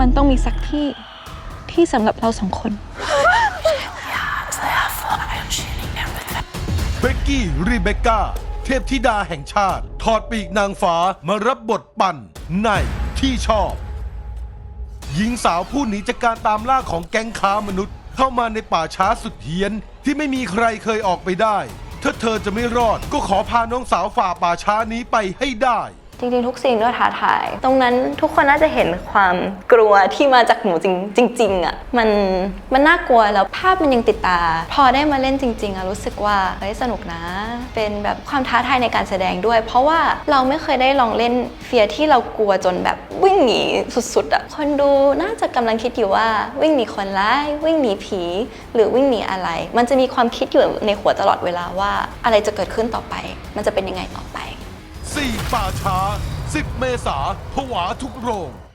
มันต้องมีสักที่ที่สำหรับเราสองคน เบกกี้ รีเบคก้า เทพธิดาแห่งชาติ ถอดปีกนางฟ้ามารับบทปั่นในที่ชอบ หญิงสาวผู้หนีจากการตามล่าของแก๊งค้ามนุษย์ เข้ามาในป่าช้าสุดเฮี้ยน ที่ไม่มีใครเคยออกไปได้ ถ้าเธอจะไม่รอดก็ขอพาน้องสาวฝ่าป่าช้านี้ไปให้ได้ จริงๆ ทุกซีนก็ท้าทาย ตรงนั้นทุกคนน่าจะเห็นความกลัวที่มาจากหนูจริงจริงๆอะมันมันน่ากลัวแล้วภาพมันยังติดตา พอได้มาเล่นจริง ๆอะรู้สึกว่าเฮ้ยสนุกนะ เป็นแบบความท้าทายในการแสดงด้วย เพราะว่าเราไม่เคยได้ลองเล่นเฟียที่เรากลัวจนแบบวิ่งหนีสุดๆอะคนดูน่าจะกำลังคิดอยู่ว่าวิ่งหนีคนร้ายวิ่งหนีผี หรือวิ่งหนีอะไร มันจะมีความคิดอยู่ในหัวตลอดเวลาว่า อะไรจะเกิดขึ้นต่อไป มันจะเป็นยังไงต่อไป 4 ป่าช้า 10 เมษาผวาทุกโรง